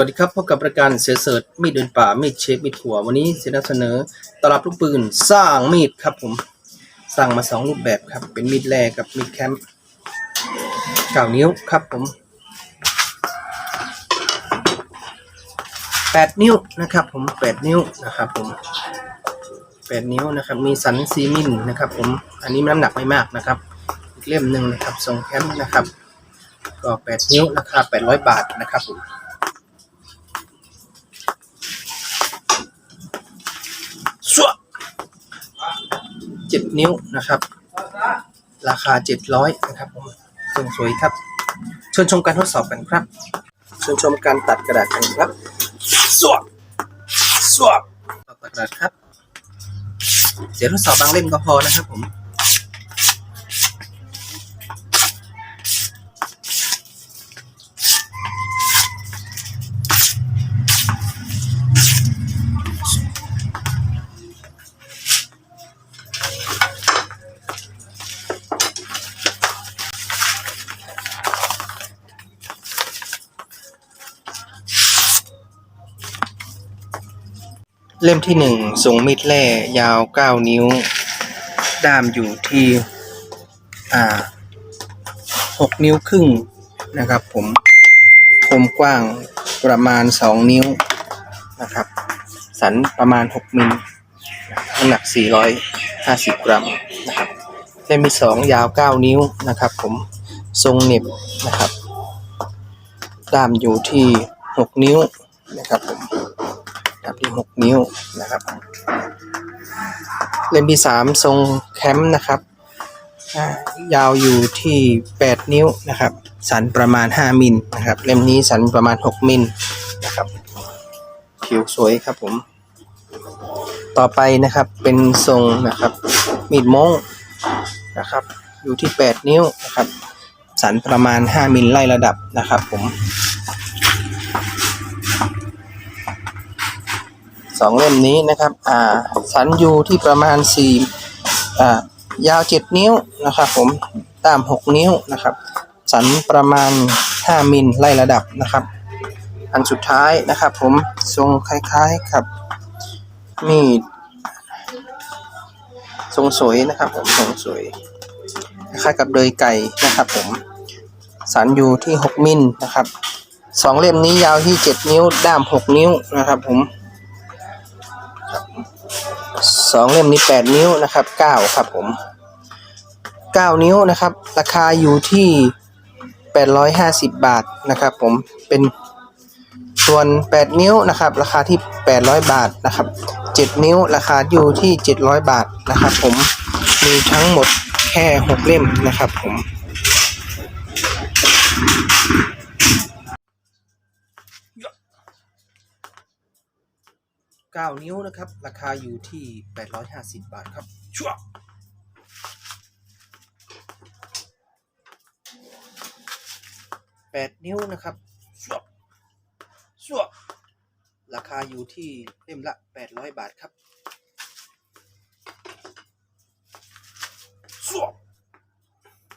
วัสดีครับพบกับรายการเสือเสิร์ชมีดเดินป่ามีดเชฟมีดถั่ววันนี้จะนำเสนอตลับลูกปืนสร้างมีดครับผมสร้างมาสองรูปแบบครับ เป็นมีดแรกับมีดแคมป์เก้านิ้วครับผมแปดนิ้วนะครับผมแปดนิ้วนะครับผมแปดนิ้วนะครับมีสันซีมิลนะครับผมอันนี้น้ำหนักไม่มากนะครับอีกเล่มหนึ่งนะครับทรงแคมป์นะครับ ก็แปดนิ้วราคาแปดร้อยบาทนะครับผม 7 นิ้วนะครับ ราคา 700นะครับผมสวยๆครับเชิญชมการทดสอบกันครับเชิญชมการตัดกระดาษกันครับสวบสวบตัดกระดาษครับ เสียทดสอบบางเล่มก็พอนะครับผม เล่มที่หนึ่งทรงมีดแร่ยาวเก้านิ้ว ด้ามอยู่ที่อ่าหกนิ้วครึ่งนะครับ ผมคมกว้างประมาณสองนิ้วนะครับ สันประมาณหกมิลน้ำหนักสี่ร้อยห้าสิบกรัมนะครับเล่มที่สองยาวเก้านิ้วนะครับ ผมทรงเน็บนะครับ ด้ามอยู่ที่หกนิ้วนะครับผม ครับที่หกนิ้วนะครับ เล่มที่สามทรงแคมป์นะครับยาวอยู่ที่แปดนิ้วนะครับ สันประมาณห้ามิลนะครับ เล่มนี้สันประมาณหกมิลนะครับ ผิวสวยครับผม ต่อไปนะครับเป็นทรงนะครับ มีดม้งนะครับ อยู่ที่แปดนิ้วนะครับ สันประมาณห้ามิลไล่ระดับนะครับผม สองเล่มนี้นะครับ อ่า สันยูที่ประมาณสี่อ่า ยาวเจ็ดนิ้วนะครับผมตามหกนิ้วนะครับ สันประมาณห้ามิลไล่ระดับนะครับ อันสุดท้ายนะครับ ผมทรงคล้ายๆกับมีดทรงสวยนะครับผมทรงสวยคล้ายกับเดยไก่นะครับ ผมสันอยู่ที่หกมิลนะครับสองเล่มนี้ยาวที่เจ็ดนิ้วด้ามหกนิ้วนะครับผม สองเล่มนี้แปดนิ้วนะครับเก้าครับผมเก้านิ้วนะครับ ราคาอยู่ที่แปดร้อยห้าสิบบาทนะครับ ผมเป็นส่วนแปดนิ้วนะครับ ราคาที่แปดร้อยบาทนะครับเจ็ดนิ้วราคาอยู่ที่เจ็ดร้อยบาทนะครับ ผมมีทั้งหมดแค่หกเล่มนะครับ ผม เก้านิ้วนะครับ ราคาอยู่ที่แปดร้อยห้าสิบบาทครับชั่วแปดนิ้วนะครับชั่วชัวราคาอยู่ที่เล่มละแปดร้อยบาทครับชั่ว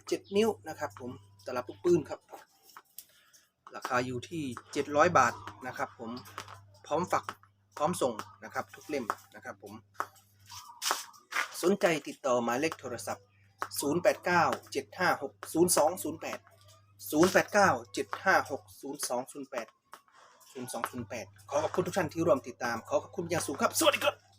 เจ็ดนิ้วนะครับ ผมตลับลูกปืนครับ ราคาอยู่ที่เจ็ดร้อยบาทนะครับ ผมพร้อมฝัก ร้อมส่งนะครับ ทุกเล่มนะครับผม สนใจติดต่อหมายเลขโทรศัพท์ 089 756 0208 089 756 0208 0208 ขอขอบคุณทุกท่านที่ร่วมติดตาม ขอขอบคุณอย่างสูงครับ สวัสดีครับ